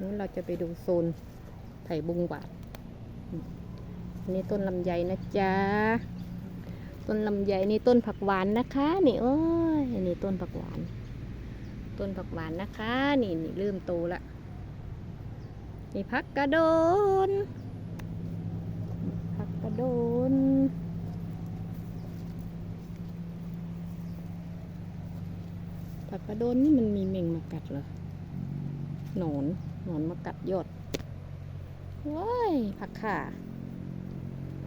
นู้นเราจะไปดูโซนไผ่บุงหวานอืมอันนี้ต้นลำไยนะจ๊ะ ต้นลำไยนี่ต้นผักหวานนะคะนี่โอ้ยนี่ต้นผักหวาน ต้นผักหวานนะคะ นี่นี่เริ่มโตละนี่ผักกระโดนผักกระโดนผักกระโดนนี่มันมีเม่งมากัดเหรอหนอน หนอนมากัดยอดว้ายผักข่า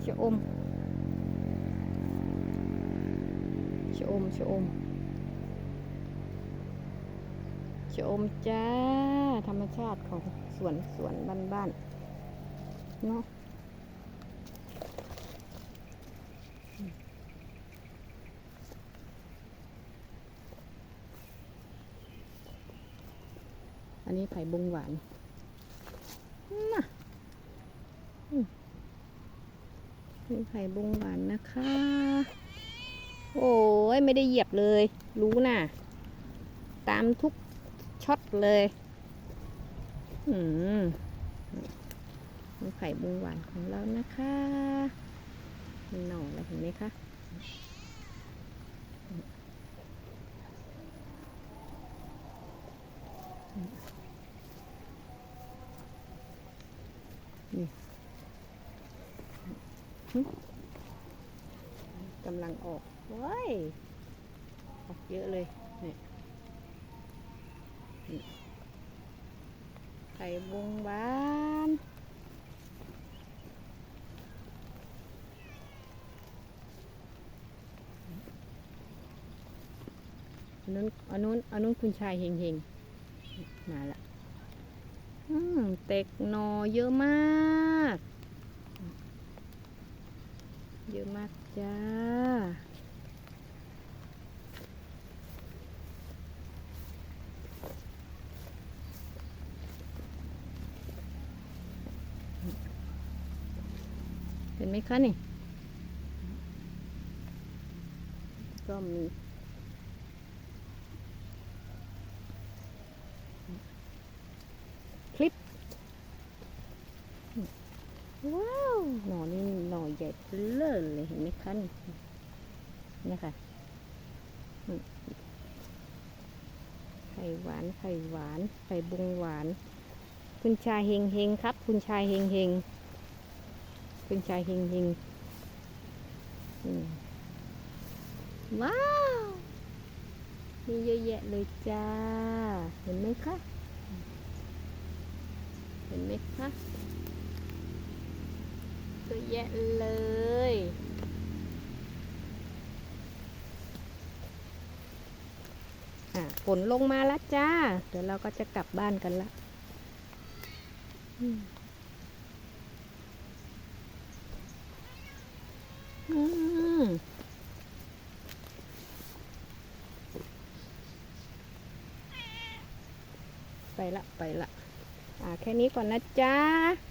ชะอมชะอมชะอมชะอมจ้า ธรรมชาติของสวนสวนบ้านบ้านเนาะอันนี้ไผ่บงหวาน มนี่ไผ่บงหวานนะคะ โอ้ยไม่ได้เหยียบเลย รู้น่ะ ตามทุกช็อตเลย อืมนี่ไข่บุงหวานของเรานะคะมีหน่อแล้วเห็นไหมคะ นี่กำลังออกเว้ยออกเยอะเลยนี่ไข่บงหวานอันนู้นอันนู้นอันนู้นคุณชายเฮงเฮงมาละ เต็กหนอเยอะมาก เยอะมากจ้า เห็นไหมคะนี่ ก็มี ลิป ว้าว หนอนี่หน่อใหญ่เลิศเลยเห็นไหมคะนี่นี่ค่ะไข่หวานไข่หวานไข่บุงหวาน คุณชายเฮงเฮงครับ คุณชายเฮงเฮงคุณชายเฮงเฮงว้าว มีเยอะแยะเลยจ้า เห็นไหมคะ เห็นไหมคะเยอะแยะเลย อะฝนลงมาแล้วจ้า เดี๋ยวเราก็จะกลับบ้านกันละอืมไปละ ไปละ แค่นี้ก่อนนะจ๊ะ